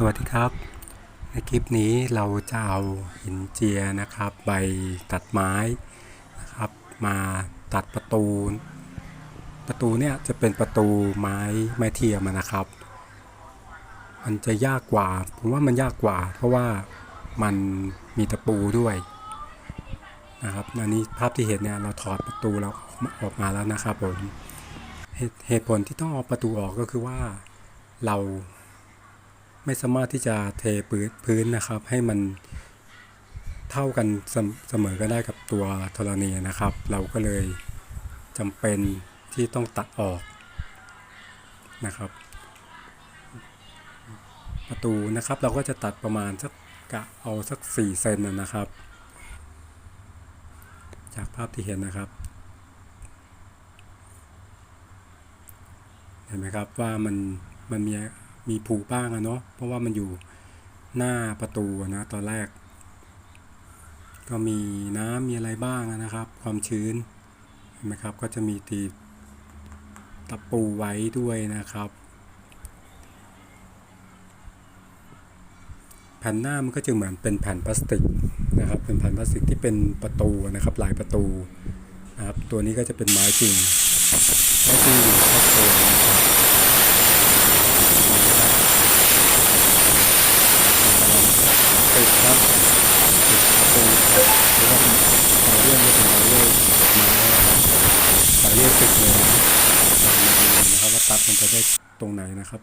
สวัสดีครับ ในคลิปนี้เราจะเอาหินเจียนะครับใบตัดไม้นะครับมาตัดประตู ประตูเนี่ยจะเป็นประตูไม้ไม้เทียมนะครับ มันจะยากกว่าผมว่ามันยากกว่า เพราะว่ามันมีตะปูด้วยนะครับอันนี้ภาพที่เห็นเนี่ยเราถอดประตูเราออกมาแล้วนะครับผมเหเหตุผลที่ต้องเอาประตูออกก็คือว่าเรา ไม่สามารถที่จะเทพื้นพื้นนะครับ ให้มันเท่ากันเสมเสมอกันได้กับตัวธรณีนะครับ เราก็เลยจำเป็นที่ต้องตัดออกนะครับ ประตูนะครับเราก็จะตัดประมาณสักกะเอาสัก 4 เซนนะครับ จากภาพที่เห็นนะครับเห็นไหมครับว่ามันมันมี มีผูบ้างอะเนาะเพราะว่ามันอยู่หน้าประตูนะตอนแรก ก็มีน้ำมีอะไรบ้างนะครับ ความชื้นเห็นไหมครับก็จะมีตีตะปูไว้ด้วยนะครับ แผ่นหน้ามันก็จะเหมือนเป็นแผ่นพลาสติกนะครับเป็นแผ่นพลาสติกที่เป็นประตูนะครับลายประตูนะครับตัวนี้ก็จะเป็นไม้จริงไม้จริงอยู่อบโซนนะครับ ติดครับติดประตูครับหรือว่าเป็นบาเรื่องก็เป็นบาเรื่องไม้นะครับบาเรื่องติดเลยนะมาดูนะครับว่าตัดมันจะได้ตรงไหนนะครับ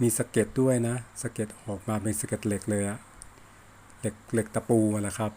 มีสเก็ดด้วยนะสเก็ดออกมาเป็นสเก็ดเหล็กเลยอะเหล็กเหล็กตะปูอะนะครับ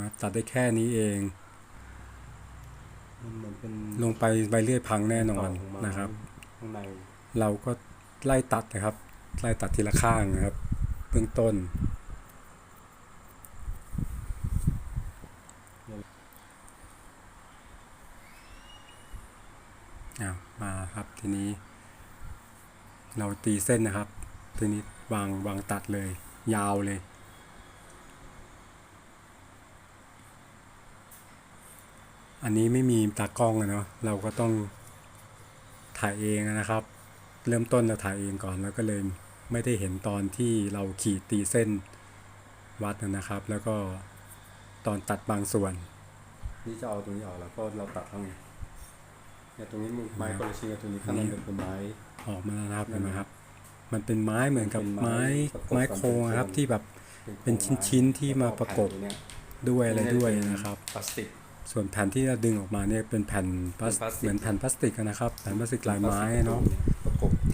นะตัดได้แค่นี้เองลงไปใบเลื่อยพังแน่นอนนะครับ เราก็ไล่ตัดนะครับ ไล่ตัดทีละข้างนะครับ เบื้องต้น มาครับทีนี้ เราตีเส้นนะครับ ทีนี้วางวางตัดเลย ยาวเลยอันนี้ไม่มีตากล้องอะเนาะเราก็ต้องถ่ายเองนะครับ เริ่มต้นเราถ่ายเองก่อนแล้วก็เลยไม่ได้เห็นตอนที่เราขีดตีเส้นวัดนะครับ แล้วก็ตอนตัดบางส่วน นี่จะเอาตรงนี้ออกแล้วก็เราตัดทั้งไงเนี่ยตรงนี้มันไม้คนละชิ้นกับตรงนี้ข้างในเป็นเป็นไม้ออกมาแล้วนะครับเห็นไหมครับ มันเป็นไม้เหมือนกับเป็นไม้ไม้ประกบกันไม้โครงอะครับเป็นที่แบบเป็นชิ้นๆที่มาประกบแล้วแผ่นตรงเนี้ยด้วยอะไรด้วยนะครับพลาสติกส่วนแผ่นที่เราดึงออกมาเนี่ยเป็นแผ่นพลาสเป็นพลาสติกเหมือนแผ่นพลาสติกอะนะครับแผ่นพลาสติกลายไม้เนาะประกบ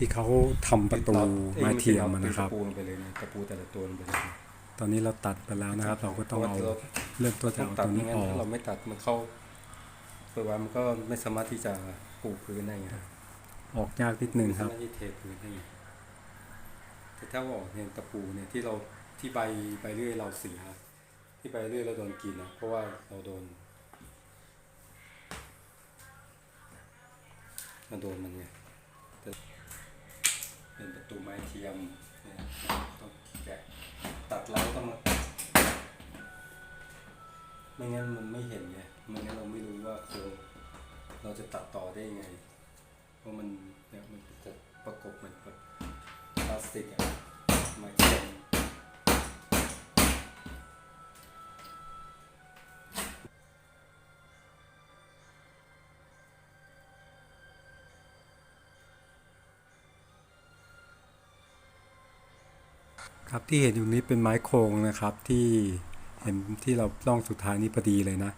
ที่เขาทำประตูไม้เทียมอะนะครับตะปูลงไปเลยนะตะปูแต่ละตัวลงไปเลยนะตอนนี้เราตัดไปแล้วนะครับ เราก็ต้องเอาพระว่เริ่มต้นจะเราเอาตัตดรงไม่นี้งั้นออกถ้าเราไม่ตัดมันเข้าเปิดว่ามันก็ไม่สามารถที่จะปูพื้นได้ไงออกยากนิดนึงไม่คสารับมารถที่เทพื้นได้ไงแต่ถ้าว่าออกเนี่ยตะปูเนี่ยที่เราที่ใบใบเลื่อยเราเสียที่ใบเลื่อยเราโดนกินนะเพราะว่าเราโดนมันโดนมันไงแต่ เป็นประตูไม้เทียมเนี่ยต้องแกะตัดแล้วต้องมาไม่งั้นมันไม่เห็นไงไม่งั้นเราไม่รู้ว่าเราเราจะตัดต่อได้ยังไง เพราะมันเนี่ยมันจะประกบเหมือนกับพลาสติกอะไม้เทียม ครับที่เห็นอยู่นี้เป็นไม้โครงนะครับที่เห็นที่เราล่องสุดท้ายนี้พอดีเลยนะ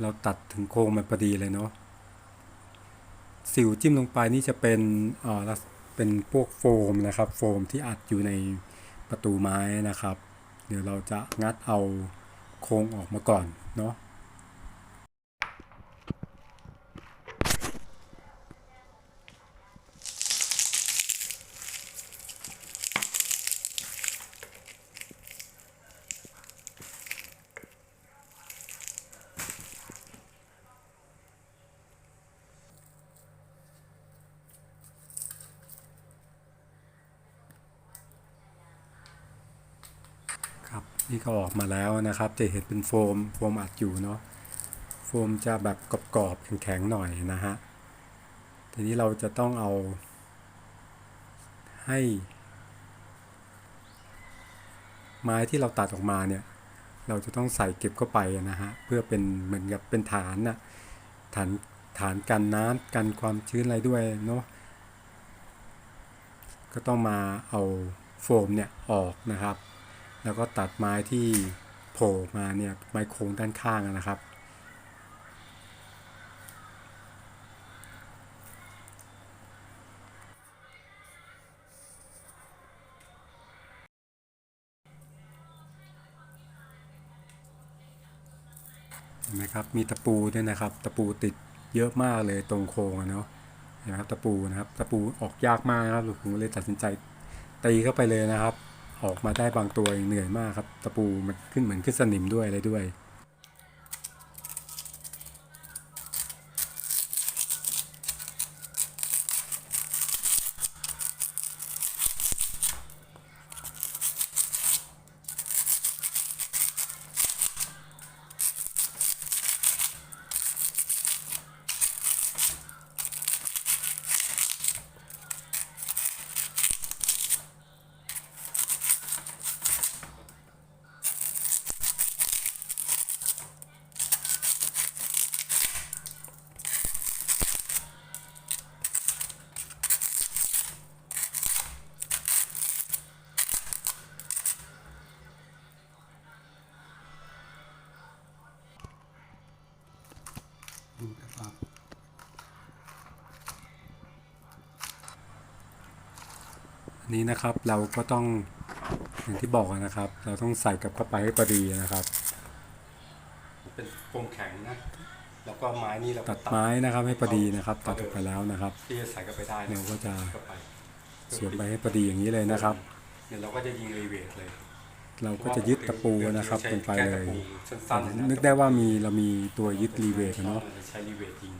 เราตัดถึงโครงมันพอดีเลยเนาะสิวจิ้มลงไปนี่จะเป็นเอ่อเป็นพวกโฟมนะครับ โฟมที่อัดอยู่ในประตูไม้นะครับ เดี๋ยวเราจะงัดเอาโครงออกมาก่อนเนาะ ครับนี่ก็ออกมาแล้วนะครับ จะเห็นเป็นโฟมโฟมอัดอยู่เนาะโฟมจะแบบกรอบๆแข็งๆหน่อยนะฮะทีนี้เราจะต้องเอา ให้ ไม้ที่เราตัดออกมาเนี่ย เราจะต้องใส่เก็บเข้าไปนะฮะเพื่อเป็นเหมือนกับเป็นฐานนะฐานฐานกันน้ำกันความชื้นอะไรด้วยเนาะก็ต้องมาเอาโฟมเนี่ยออกนะครับ แล้วก็ตัดไม้ที่โผล่มาเนี่ยไม้โค้งด้านข้างนะครับ เห็นไหมครับ มีตะปูด้วยนะครับ ตะปูติดเยอะมากเลยตรงโครงอะเนาะนไหมครับตะปูนะครับตะปูออกยากมากนะครับผมเลยตัดสินใจตีเข้าไปเลยนะครับ ออกมาได้บางตัวเหนื่อยมากครับ ตะปูมันขึ้นเหมือนขึ้นสนิมด้วยอะไรด้วย นนี้นะครับเราก็ต้องอย่างที่บอกอะนะครับ เราต้องใส่กลับเข้าไปให้พอดีนะครับ เป็นโครงแข็งนะแล้วก็ไม้นี่เราตัดไม้นะครับให้พอดีนะครับ ตัดออกไปแล้วนะครับที่จะใส่เข้าไปได้เราก็จะเข้าไปสวนไปให้พอดีอย่างนี้เลยนะครับเนี่ยเราก็จะยิงรีเวทเลย เราก็จะยึดตะปูนะครับลงไปเลยสั้นๆะนึกได้ว่ามีเรามีตัวยึดรีเวทอะเนาะใช้รีเวทยิง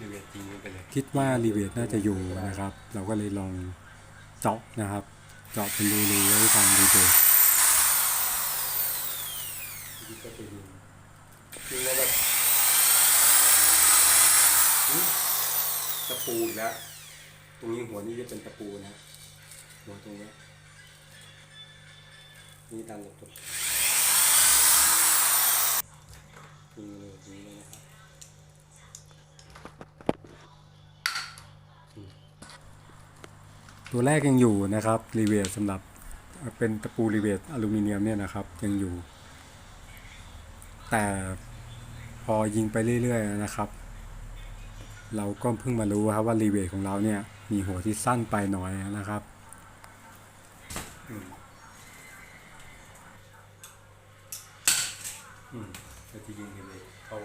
รีเวทยิงไปเลยคิดว่ารีเวทน่าจะอยู่นะครับ เราก็เลยลอง เจาะนะครับเจาะเป็นรูๆไว้ทางรีเวทยิงก็จะยิงยิงแบบอุ๊ยตะปูอีกแล้ว ตรงนี้หัวนี่จะเป็นตะปูนะ หัวตรงนี้ นี่ดันหลบตัวยิงเลยยิงเลยนะครับ ตัวแรกยังอยู่นะครับรีเวทสำหรับเป็นตะปูรีเวทอลูมิเนียมเนี่ยนะครับยังอยู่ แต่พอยิงไปเรื่อยๆนะครับ เราก็เพิ่งมารู้ครับว่ารีเวทของเราเนี่ยมีหัวที่สั้นไปหน่อยนะครับอืมอืมก็จะยิงเลยเข้า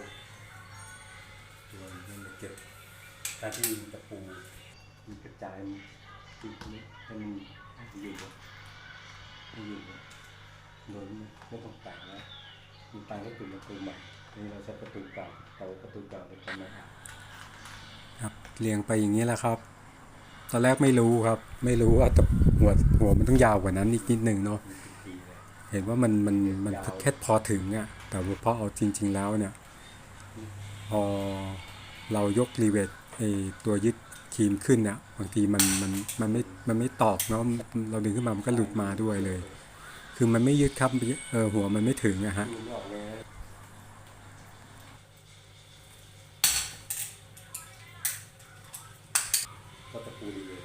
ตัวนี้เลยเก็บการที่ยิงตะปูมีกระจาย จุดนี้ให้มันอยู่ให้อยู่โดยไม่ต้องแต่งนะมีตังก็เป็นประตูใหม่นี่เราใช้ประตูเก่าเตาประตูเก่าเป็นทำไมอะครับเรียงไปอย่างนี้แหละครับ ตอนแรกไม่รู้ครับ ไม่รู้ว่าตะหัวหัวมันต้องยาวกว่านั้นอีกนิดหนึ่งเนาะเป็นปีเลยเห็นว่ามันมันมันแค่พอถึงอะแต่ว่าพอเอาจริง ๆ แล้วเนี่ยพอเรายกรีเวทไอตัวยึด ครีมขึ้นเนี่ยบางทีมันมันมันไม่มันไม่ตอกเนาะเราดึงขึ้นมามันก็หลุดมาด้วยเลย คือมันไม่ยึดครับเออหัวมันไม่ถึงนะฮะ ยิงไม่ออกเลยนะก็ตะปูดีเลย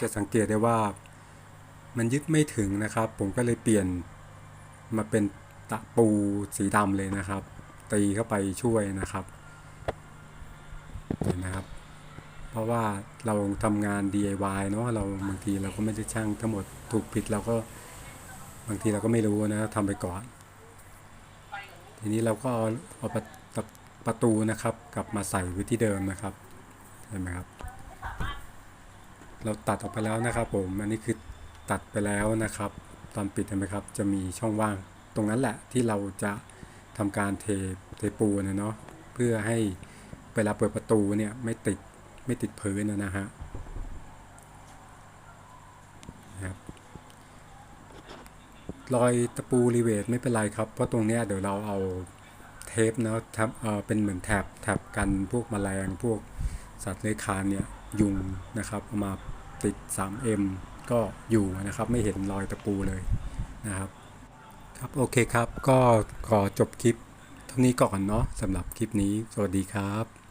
จะสังเกตได้ว่ามันยึดไม่ถึงนะครับ ผมก็เลยเปลี่ยนมาเป็นตะปูสีดำเลยนะครับ ตีเข้าไปช่วยนะครับเห็นนะครับ เพราะว่าเราทำงาน DIY เนาะเราบางทีเราก็ไม่ได้ช่างทั้งหมดถูกผิดเราก็บางทีเราก็ไม่รู้นะทำไปก่อน ทีนี้เราก็เอาเอาประตะประตูนะครับ กลับมาใส่ไว้ที่เดิมนะครับเห็นไหมครับ เราตัดออกไปแล้วนะครับ ผม อันนี้คือตัดไปแล้วนะครับ ตอนปิดเห็นไหมครับ จะมีช่องว่าง ตรงนั้นแหละที่เราจะทำการเทเทปูนะเนาะ เพื่อให้เวลาเปิดประตูเนี่ยไม่ติดไม่ติดพื้นนะฮะครับรอยตะปูรีเวทไม่เป็นไรครับ เพราะตรงเนี้ยเดี๋ยวเราเอาเทปเนาะทำเออเป็นเหมือนแถบแถบกันพวกแมลงพวกสัตว์เลื้อยคลานเนี่ยยุงนะครับมา ติด 3M ก็อยู่นะครับไม่เห็นรอยตะปูเลยนะครับครับโอเคครับก็ขอจบคลิปเท่านี้ก่อนเนาะสำหรับคลิปนี้สวัสดีครับ